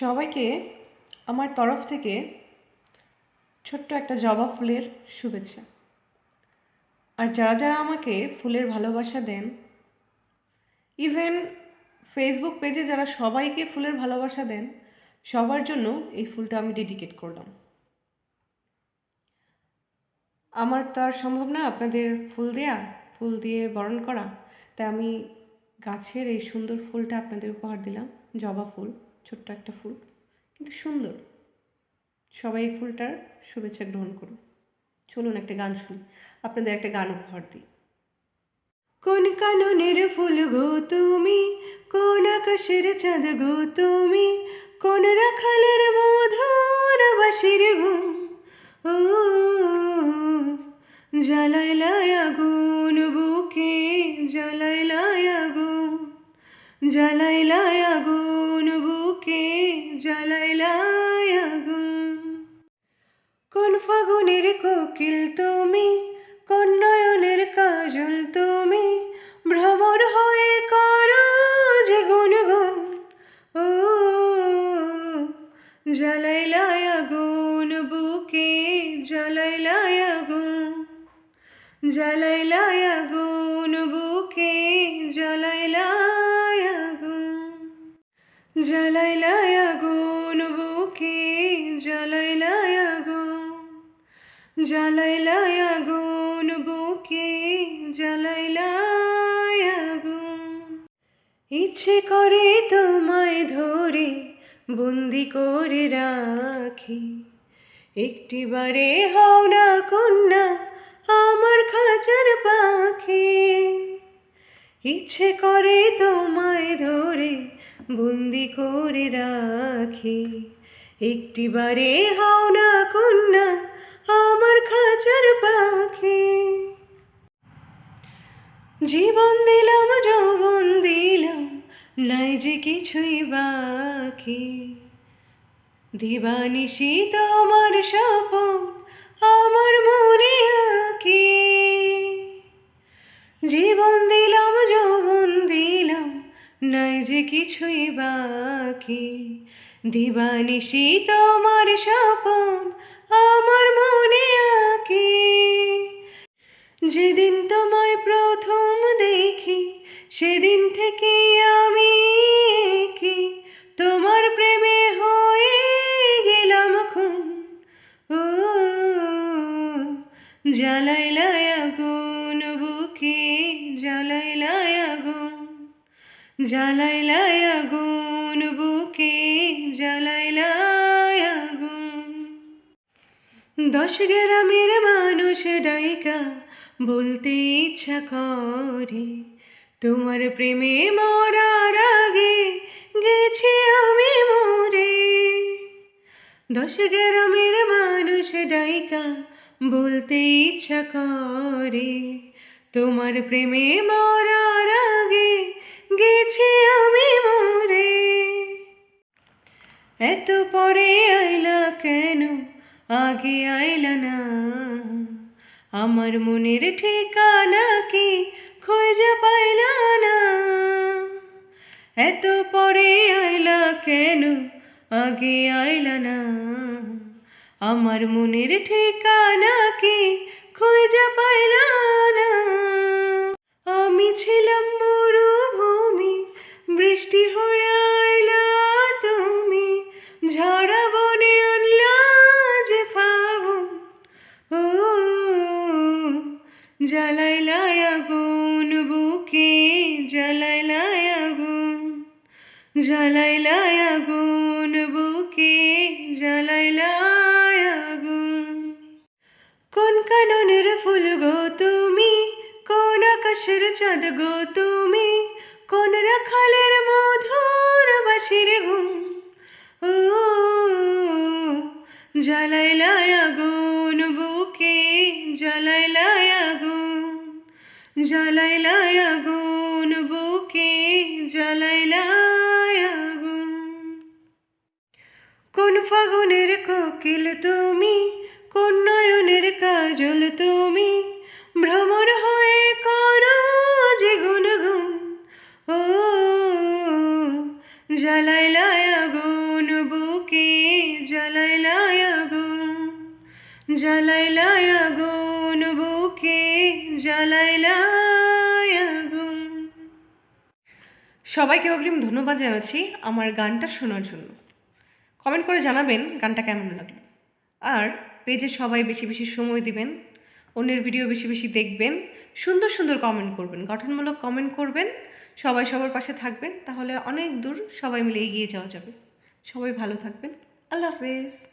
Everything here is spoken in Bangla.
সবাইকে আমার তরফ থেকে ছোট্ট একটা জবা ফুলের শুভেচ্ছা। আর যারা যারা আমাকে ফুলের ভালোবাসা দেন ইভেন ফেসবুক পেজে যারা সবাইকে ফুলের ভালোবাসা দেন, সবার জন্য এই ফুলটা আমি ডেডিকেট করলাম। আমার তো আর সম্ভব না আপনাদের ফুল দেয়া, ফুল দিয়ে বরণ করা। তাই আমি গাছের এই সুন্দর ফুলটা আপনাদের উপহার দিলাম, জবা ফুল। ছোট্ট একটা ফুল, কিন্তু সুন্দর। সবাই এই ফুলটার শুভেচ্ছা গ্রহণ করুন। চলুন একটা গান শুনি। আপনাদের একটা গান উপহার দিই। কোন কাননের ফুল গো তুমি? কোন আকাশের চাঁদ গো তুমি? কোন রাখালের মধুর বাসির ঘুম? ও জ্বালাইলায় আগুন বুকে জ্বালাইলায় আগুন জ্বালাইলায় আগুন জ্বালাইলায় আগুন। কোন ফাগুনের কোকিল তুমি, কোন নয়নের কাজল তুমি, ভ্রমর হয়ে করো যে গুনগুন। ও আগুন, বুকে আগুন। জ্বালাইলায় আগুন, বুকে জ্বালাইলায় আগুন। জ্বালাইলায় আগুন। জ্বালাইলায় আগুন বুকে জ্বালাইলায় আগুন ইচ্ছে করে তোমায় ধরে, বন্দি করে রাখি। একটি বারে হও না কন্যা, আমার খাঁচার পাখি। ইচ্ছে করে তোমায় ধরে, বন্দি করে রাখি। একটি বারে হও না কন্যা জীবন দিলাম, যৌবন দিলাম, নাই যে কিছুই বাকি। দিবানিশি তোমার স্বপন, আমার মনে আঁকি। জীবন দিলাম, যৌবন দিলাম, নাই যে কিছুই বাকি। দিবানিশি তোমার স্বপন, আমার মনে আঁকি। যেদিন তোমায় প্রথম দেখি, সেদিন থেকে আমি কি তোমার প্রেমে হয়ে গেলাম খুন। ও জ্বালাইলায় আগুন বুকে জ্বালাইলায় আগুন। জ্বালাইলায় আগুন বুকে জ্বালাইলায় আগুন। দশ গ্রামের মানুষ ডাইকা। বলতে ইচ্ছা করে, তোমার প্রেমে মরার আগে গেছি আমি মরে। দশ গ্রামের মানুষ ডাইকা বলতে ইচ্ছা করে, তোমার প্রেমে মরার আগে গেছি আমি মরে। এত পরে আইলা কেন? আগে আইলা না। আমার মনের ঠিকানা কি খুঁজে পাইলা না। এত পরে আইলা কেন? আগে আইলা না। আমার মনের ঠিকানা কি খুঁজে পাইলা না। আমি ছিলাম মরুভূমি, বৃষ্টি হয়ে জ্বালাইলায় আগুন জ্বালাইলায় আগুন বুকে জ্বালাইলায় আগুন কোন কাননের ফুল গো তুমি, কোন আকাশের চাঁদ গো তুমি, কোন রাখালের মধুর বাসির ঘুম ও জ্বালাইলায় আগুন বুকে জ্বালাইলায় আগুন জ্বালাইলায় আগুন কোকিল তুমি কোন নয়নের কাজল তুমি, ভ্রমর হয়ে করো যে গুনগুন ও, জ্বালায় জ্বালাইলাই আগুন, বুকে জ্বালাইলাই আগুন। জ্বালাইলাই আগুন, বুকে জ্বালাইলাই আগুন। সবাইকে অগ্রিম ধন্যবাদ জানাচ্ছি আমার গানটা শোনার জন্য। কমেন্ট করে জানাবেন গানটা কেমন লাগল। আর পেজে সবাই বেশি বেশি সময় দিবেন, অন্যের ভিডিও বেশি বেশি দেখবেন, সুন্দর সুন্দর কমেন্ট করবেন, গঠনমূলক কমেন্ট করবেন, সবাই সবার পাশে থাকবেন, তাহলে অনেক দূর সবাই মিলে এগিয়ে যাওয়া যাবে। সবাই ভালো থাকবেন, আল্লাহ হাফেজ।